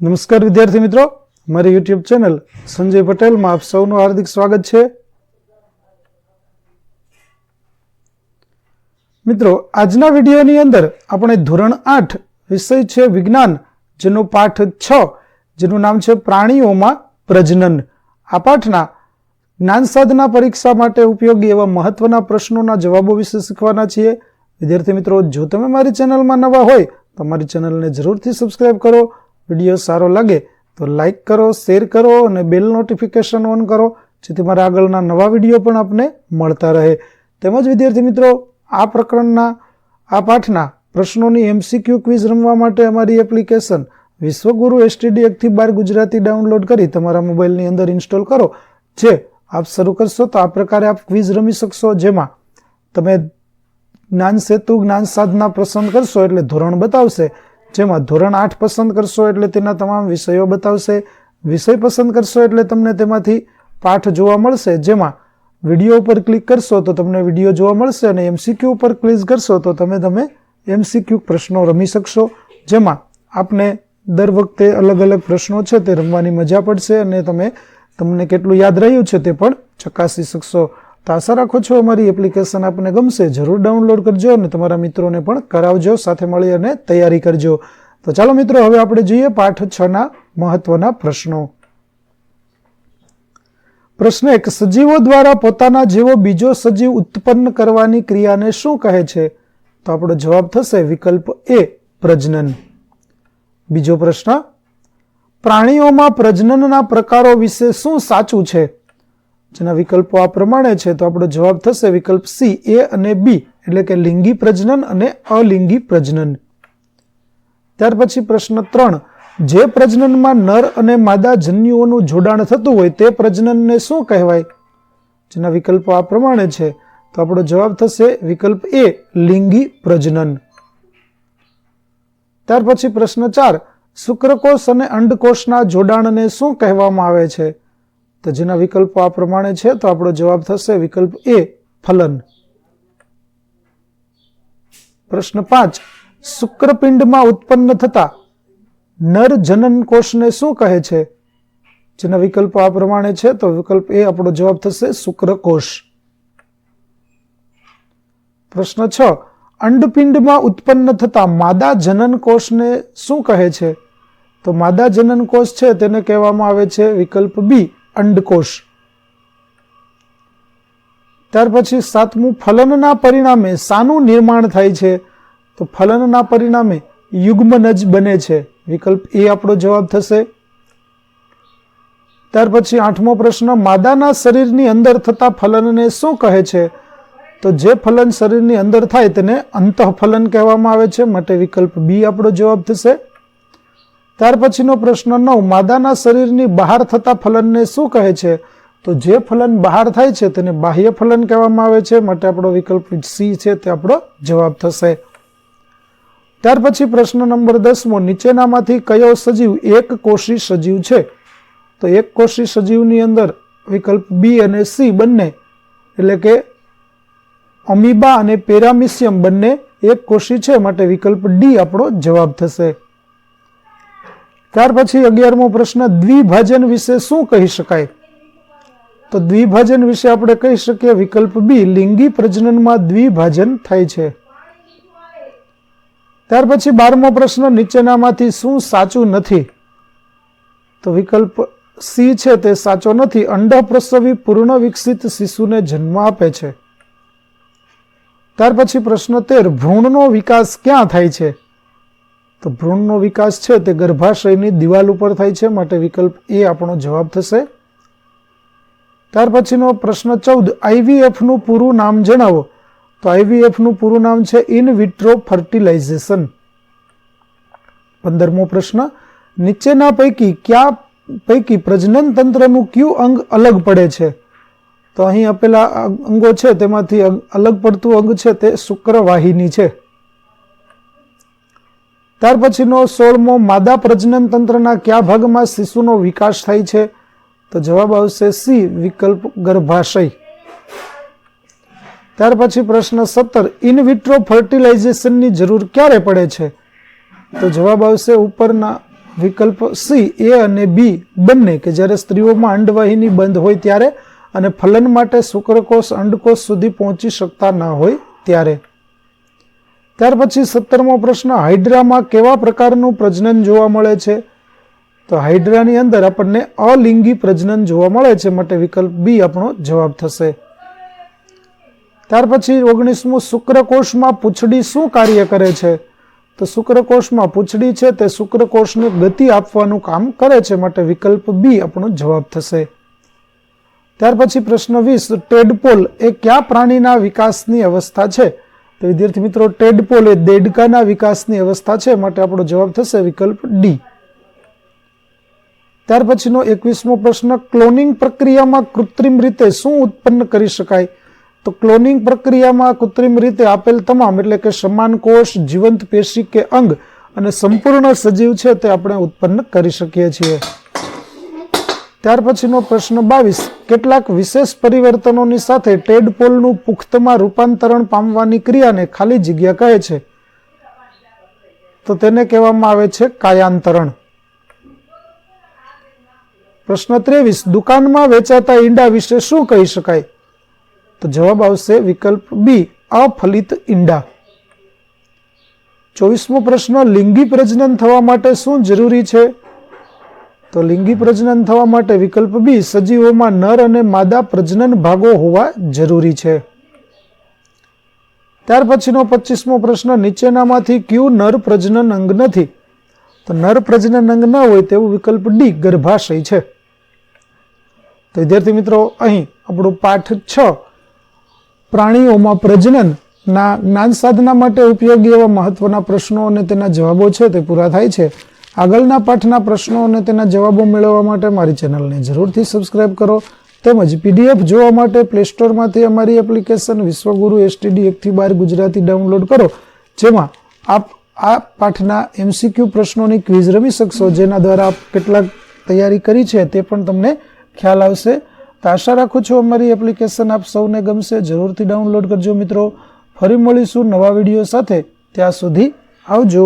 નમસ્કાર વિદ્યાર્થી મિત્રો. મારી યુટ્યુબ ચેનલ સંજય પટેલમાં આપ સૌનું હાર્દિક સ્વાગત છે. મિત્રો, આજના વિડીયોની અંદર આપણે ધોરણ આઠ વિષય છે વિજ્ઞાન, જેનો પાઠ છ, જેનું નામ છે પ્રાણીઓમાં પ્રજનન. આ પાઠના જ્ઞાન સાધના પરીક્ષા માટે ઉપયોગી એવા મહત્વના પ્રશ્નોના જવાબો વિશે શીખવાના છીએ. વિદ્યાર્થી મિત્રો, જો તમે મારી ચેનલમાં નવા હોય, તો મારી ચેનલને જરૂરથી સબસ્ક્રાઈબ કરો. વીડિયો સારો લાગે તો લાઈક કરો, શેર કરો અને બેલ નોટિફિકેશન ઓન કરો, જેથી મારા આગળના નવા વીડિયો પણ આપને મળતા રહે. તેમજ વિદ્યાર્થી મિત્રો, આ પ્રકરણના, આ પાઠના પ્રશ્નોની એમસીક્યુ ક્વિઝ રમવા માટે અમારી એપ્લિકેશન વિશ્વગુરુ એસટીડી એકથી બાર ગુજરાતી ડાઉનલોડ કરી તમારા મોબાઈલની અંદર ઇન્સ્ટોલ કરો, જે આપ શરૂ કરશો તો આ પ્રકારે આપ ક્વિઝ રમી શકશો, જેમાં તમે જ્ઞાન સેતુ, જ્ઞાન સાધના પસંદ કરશો એટલે ધોરણ બતાવશે. જેમાં ધોરણ આઠ પસંદ કરશો એટલે તેના તમામ વિષયો બતાવશે. વિષય પસંદ કરશો એટલે તમને તેમાંથી પાઠ જોવા મળશે. જેમાં વીડિયો ઉપર ક્લિક કરશો તો તમને વીડિયો જોવા મળશે અને એમસીક્યુ ઉપર ક્લિક કરશો તો તમે તમે એમસીક્યુ પ્રશ્નો રમી શકશો. જેમાં આપને દર વખતે અલગ અલગ પ્રશ્નો છે તે રમવાની મજા પડશે અને તમે તમને કેટલું યાદ રહ્યું છે તે પણ ચકાસી શકશો. તો આશા રાખો છો અમારી એપ્લિકેશન આપને ગમશે. જરૂર ડાઉનલોડ કરજો અને તમારા મિત્રોને પણ કરાવજો, સાથે મળી અને તૈયારી કરજો. તો ચાલો મિત્રો, હવે આપણે જોઈએ પાઠ છ ના મહત્વના પ્રશ્નો. પ્રશ્ન એક, સજીવો દ્વારા પોતાના જેવો બીજો સજીવ ઉત્પન્ન કરવાની ક્રિયાને શું કહે છે? તો આપણો જવાબ થશે વિકલ્પ એ, પ્રજનન. બીજો પ્રશ્ન, પ્રાણીઓમાં પ્રજનનના પ્રકારો વિશે શું સાચું છે? જેના વિકલ્પો આ પ્રમાણે છે, તો આપણો જવાબ થશે વિકલ્પ સી, એ અને બી, એટલે કે લિંગી પ્રજનન અને અલિંગી પ્રજનન. ત્યાર પછી પ્રશ્ન ત્રણ, જે પ્રજનનમાં નર અને માદા જન્યુઓનું જોડાણ થતું હોય તે પ્રજનનને શું કહેવાય? જેના વિકલ્પો આ પ્રમાણે છે, તો આપણો જવાબ થશે વિકલ્પ એ, લિંગી પ્રજનન. ત્યાર પછી પ્રશ્ન ચાર, શુક્રકોષ અને અંડકોષના જોડાણને શું કહેવામાં આવે છે? તો જેના વિકલ્પો આ પ્રમાણે છે, તો આપણો જવાબ થશે વિકલ્પ એ, ફલન. પ્રશ્ન પાંચ, શુક્રપિંડમાં ઉત્પન્ન થતા નર જનન કોષને શું કહે છે? જેના વિકલ્પો આ પ્રમાણે છે, તો વિકલ્પ એ આપણો જવાબ થશે શુક્રકોષ પ્રશ્ન છ, અંડપિંડમાં ઉત્પન્ન થતા માદા જનન કોષને શું કહે છે? તો માદા જનન કોષ છે, તેને કહેવામાં આવે છે વિકલ્પ બી. અંડકોષ. ત્યાર પછી સાતમું, ફલનના પરિણામે સાનું નિર્માણ થાય છે. તો ફલનના પરિણામે યુગ્મનજ બને છે. વિકલ્પ એ આપણો જવાબ થશે. ત્યાર પછી આઠમો પ્રશ્ન, માદાના શરીરની અંદર થતા ફલનને શું કહે છે? તો જે ફલન શરીરની અંદર થાય તેને અંતઃફલન કહેવામાં આવે છે. માટે વિકલ્પ બી આપણો જવાબ થશે. ત્યાર પછીનો પ્રશ્ન નવ, માદાના શરીરની બહાર થતા ફલનને શું કહે છે? તો જે ફલન બહાર થાય છે તેને બાહ્ય ફલન કહેવામાં આવે છે. માટે આપણો વિકલ્પ સી છે, તે આપણો જવાબ થશે. ત્યાર પછી પ્રશ્ન નંબર દસમો, નીચેનામાંથી કયો સજીવ એક કોષી સજીવ છે? તો એક કોષી સજીવની અંદર વિકલ્પ બી અને સી બંને, એટલે કે અમીબા અને પેરામિસિયમ બંને એક કોષી છે. માટે વિકલ્પ ડી આપણો જવાબ થશે. ત્યાર પછી અગિયારમો પ્રશ્ન, દ્વિભાજન વિશે શું કહી શકાય? તો દ્વિભાજન વિશે આપણે કહી શકીએ, વિકલ્પ બી લિંગી પ્રજનનમાં દ્વિભાજન થાય છે. ત્યાર પછી બારમો પ્રશ્ન, નીચેનામાંથી શું સાચું નથી? તો વિકલ્પ સી છે તે સાચો નથી. અંડપ્રસવી પૂર્ણ વિકસિત શિશુને જન્મ આપે છે. ત્યાર પછી પ્રશ્ન તેર, ભ્રૂણનો વિકાસ ક્યાં થાય છે? તો ભ્રૂણનો વિકાસ છે તે ગર્ભાશયની દિવાલ ઉપર થાય છે માટે વિકલ્પ એ આપણો જવાબ થશે. ત્યાર પછીનો પ્રશ્ન ચૌદ આઈવીએફનું પૂરું નામ જણાવો. તો આઈવીએફનું પૂરું નામ છે ઇન વિટ્રો ફર્ટિલાઇઝેશન પંદરમો પ્રશ્ન, નીચેના પૈકી કયા પૈકી પ્રજનન તંત્રનું કયું અંગ અલગ પડે છે? તો અહીં આપેલા અંગો છે, તેમાંથી અલગ પડતું અંગ છે, તે શુક્રવાહિની છે. ત્યાર પછીનો સોળમો, માદા પ્રજનન તંત્રના કયા ભાગમાં શિશુનો વિકાસ થાય છે? તો જવાબ આવશે સી, વિકલ્પ ગર્ભાશય. ત્યાર પછી પ્રશ્ન સત્તર ઇન વિટ્રો ફર્ટિલાઇઝેશનની જરૂર ક્યારે પડે છે? તો જવાબ આવશે ઉપરના વિકલ્પ સી, એ અને બી બંને, કે જ્યારે સ્ત્રીઓમાં અંડવાહિની બંધ હોય ત્યારે અને ફલન માટે શુક્રકોષ, અંડકોષ સુધી પહોંચી શકતા ન હોય ત્યારે. ત્યાર પછી સત્તરમો પ્રશ્ન, હાઇડ્રામાં કેવા પ્રકારનું પ્રજનન જોવા મળે છે? તો હાઇડ્રાની અંદર આપણને અલિંગી પ્રજનન જોવા મળે છે માટે વિકલ્પ બી આપણો જવાબ થશે. ત્યાર પછી ઓગણીસમું, શુક્રકોષમાં પૂંછડી શું કાર્ય કરે છે? તો શુક્રકોષમાં પૂંછડી છે તે શુક્રકોષને ગતિ આપવાનું કામ કરે છે માટે વિકલ્પ બી આપણો જવાબ થશે. ત્યાર પછી પ્રશ્ન વીસ, ટેડપોલ એ કયા પ્રાણીના વિકાસની અવસ્થા છે? તો વિદ્યાર્થી મિત્રો ટેડપોલ એ દેડકાના વિકાસની અવસ્થા છે માટે આપણો જવાબ થશે વિકલ્પ ડી ત્યાર પછીનો એકવીસમો પ્રશ્ન ક્લોનિંગ પ્રક્રિયામાં કૃત્રિમ રીતે શું ઉત્પન્ન કરી શકાય? તો ક્લોનિંગ પ્રક્રિયામાં કૃત્રિમ રીતે આપેલ તમામ, એટલે કે સમાન કોષ, જીવંત પેશી કે અંગ અને સંપૂર્ણ સજીવ છે તે આપણે ઉત્પન્ન કરી શકીએ છીએ. ત્યાર પછીનો પ્રશ્ન બાવીસ. કેટલાક વિશેષ પરિવર્તનોની સાથે ટેડપોલનું પુખ્તમાં રૂપાંતરણ પામવાની ક્રિયાને ખાલી જગ્યા કહે છે. તો તેને કહેવામાં આવે છે કાયાંતરણ. પ્રશ્ન ત્રેવીસ. દુકાનમાં વેચાતા ઈંડા વિશે શું કહી શકાય? તો જવાબ આવશે વિકલ્પ બી, અફલિત ઈંડા. ચોવીસમો પ્રશ્ન, લિંગી પ્રજનન થવા માટે શું જરૂરી છે? તો લિંગી પ્રજનન થવા માટે વિકલ્પ બી સજીવોમાં નર અને માદા પ્રજનન ભાગો હોવા જરૂરી છે. ત્યાર પછીનો પચીસમો પ્રશ્ન, નીચેનામાંથી ક્યુ નર પ્રજનન અંગ નથી? તો નર પ્રજનન અંગ ન હોય તેવું વિકલ્પ ડી ગર્ભાશય છે. તો વિદ્યાર્થી મિત્રો, અહીં આપણો પાઠ છ, પ્રાણીઓમાં પ્રજનન ના જ્ઞાન સાધના માટે ઉપયોગી એવા મહત્વના પ્રશ્નો અને તેના જવાબો છે તે પૂરા થાય છે. આગળના પાઠના પ્રશ્નો અને તેના જવાબો મેળવવા માટે મારી ચેનલને જરૂરથી સબસ્ક્રાઇબ કરો તેમજ પીડીએફ જોવા માટે પ્લે સ્ટોરમાંથી અમારી એપ્લિકેશન વિશ્વગુરુ એસટીડી એકથી બાર ગુજરાતી ડાઉનલોડ કરો, જેમાં આપ આ પાઠના એમસીક્યુ પ્રશ્નોની ક્વિઝ રમી શકશો, જેના દ્વારા આપ કેટલાક તૈયારી કરી છે તે પણ તમને ખ્યાલ આવશે. તો આશા રાખું છું અમારી એપ્લિકેશન આપ સૌને ગમશે. જરૂરથી ડાઉનલોડ કરજો મિત્રો. ફરી મળીશું નવા વીડિયો સાથે. ત્યાં સુધી આવજો.